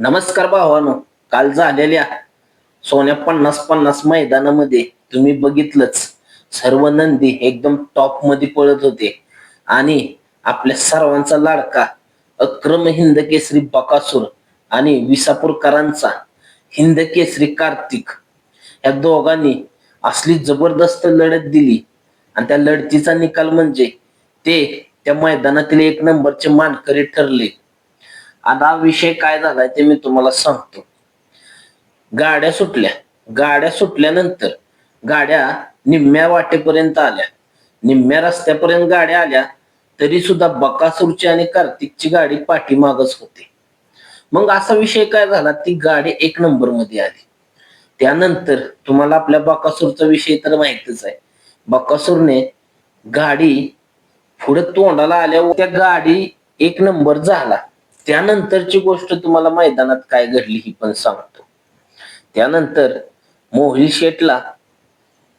नमस्कार भावानो काल झालेल्या सोन्या पन्नास पन्नास मैदानामध्ये तुम्ही बघितलंच. सर्व नंदी एकदम टॉपमध्ये पळत होते. आणि आपल्या सर्वांचा लाडका अक्रम हिंद केसरी बकासूर आणि विसापूरकरांचा हिंद केसरी कार्तिक या दोघांनी असली जबरदस्त लढत दिली. आणि त्या लढतीचा निकाल म्हणजे ते त्या मैदानातील एक नंबरचे मानकरी ठरले. आता विषय काय झालाय ते मी तुम्हाला सांगतो. गाड्या सुटल्या. गाड्या सुटल्यानंतर गाड्या निम्म्या वाटेपर्यंत आल्या. निम्म्या रस्त्यापर्यंत गाड्या आल्या तरी सुद्धा बकासूरची आणि कार्तिकची गाडी पाठीमागच होती. मग असा विषय काय झाला? ती गाडी एक नंबरमध्ये आली. त्यानंतर तुम्हाला आपल्या बकासूरचा विषय तर माहितच आहे. बकासूरने गाडी पुढे तोंडाला आल्यावर त्या गाडी एक नंबर झाला. त्यानंतरची गोष्ट तुम्हाला मैदानात काय घडली ही पण सांगतो. त्यानंतर मोहिल शेटला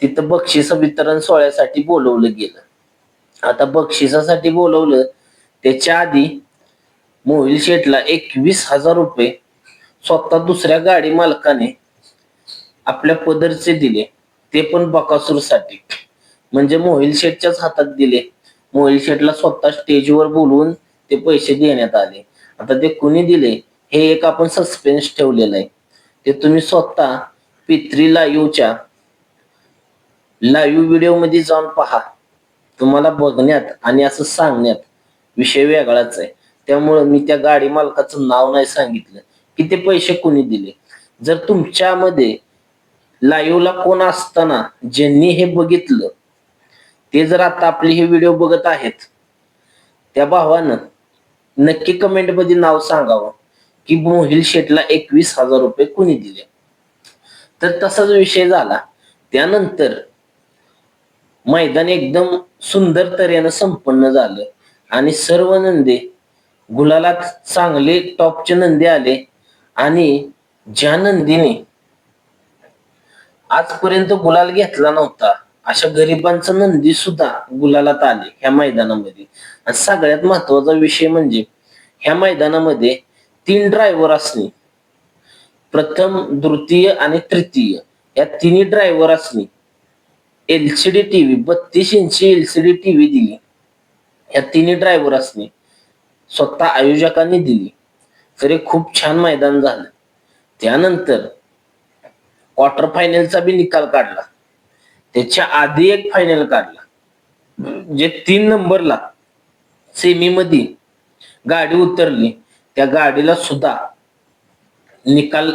तिथं बक्षिस वितरण सोहळ्यासाठी बोलवलं गेलं. आता बक्षिसासाठी बोलवलं त्याच्या आधी मोहिल शेटला एकवीस हजार रुपये स्वतः दुसऱ्या गाडी मालकाने आपल्या पदरचे दिले. ते पण बकासूरसाठी. म्हणजे मोहिल शेटच्याच हातात दिले. मोहिल शेटला स्वतः स्टेजवर बोलवून ते पैसे देण्यात आले. आता ते कुणी दिले हे एक आपण सस्पेन्स ठेवलेलं आहे. ते तुम्ही स्वतः पित्री लाईव्हच्या लाईव्ह व्हिडिओमध्ये जाऊन पहा. तुम्हाला बघण्यात आणि असं सांगण्यात विषय वेगळाच आहे. त्यामुळं मी त्या गाडी मालकाचं नाव नाही सांगितलं. की ते पैसे कोणी दिले? जर तुमच्यामध्ये लाईव्हला कोण असताना ज्यांनी हे बघितलं ते जर आता आपले हे व्हिडिओ बघत आहेत त्या भावानं नक्की कमेंटमध्ये नाव सांगावं. की मोहिल शेठला एकवीस हजार रुपये कुणी दिले? तर तसाच विषय झाला. त्यानंतर मैदान एकदम सुंदर तऱ्हेनं संपन्न झालं. आणि सर्व नंदे गुलालात चांगले टॉपचे नंदी आले. आणि ज्या नंदीने आजपर्यंत गुलाल घेतला नव्हता अशा गरिबांचा नंदी सुद्धा गुलालात आले ह्या मैदानामध्ये. आणि सगळ्यात महत्त्वाचा विषय म्हणजे ह्या मैदानामध्ये तीन ड्रायव्हर असणे. प्रथम द्वितीय आणि तृतीय. या तिन्ही ड्रायव्हर असणे. एलसीडी टीव्ही बत्तीस इंची एलसीडी टीव्ही दिली. या तिन्ही ड्रायव्हर असणे. स्वतः आयोजकांनी दिली. तरी खूप छान मैदान झालं. त्यानंतर क्वार्टर फायनलचा बी निकाल काढला. त्याच्या आधी एक फायनल काढला. जे तीन नंबरला सेमीमध्ये गाडी उतरली त्या गाडीला सुद्धा निकाल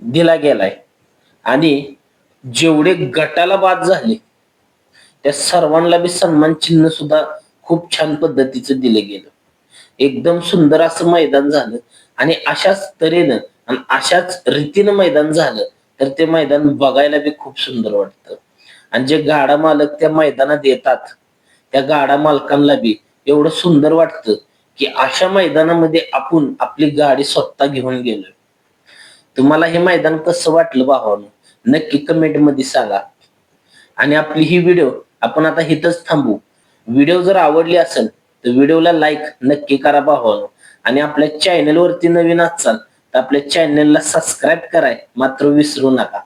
दिला गेलाय. आणि जेवढे गटाला बाद झाले त्या सर्वांना बी सन्मान चिन्ह सुद्धा खूप छान पद्धतीचं दिलं गेलं. एकदम सुंदर असं मैदान झालं. आणि अशाच तऱ्हेनं आणि अशाच रीतीनं मैदान झालं. तर ते मैदान बघायला बी खूप सुंदर वाटतं. आणि जे गाडा मालक त्या मैदानात येतात त्या गाडा मालकांना बी एवढं सुंदर वाटतं की अशा मैदानामध्ये आपण आपली गाडी स्वतः घेऊन गेलो तुम्हाला हे मैदान कसं वाटलं भावानं? नक्की कमेंटमध्ये सांगा. आणि आपली ही व्हिडिओ आपण आता इथंच थांबू. व्हिडिओ जर आवडली असेल तर व्हिडिओला लाईक नक्की करा भावानो. आणि आपल्या चॅनल वरती नवीन असाल तर आपल्या चॅनलला सबस्क्राईब कराय मात्र विसरू नका.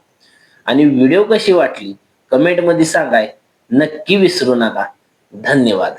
आणि व्हिडिओ कशी वाटली कमेंटमध्ये सांगाय नक्की विसरू नका. धन्यवाद.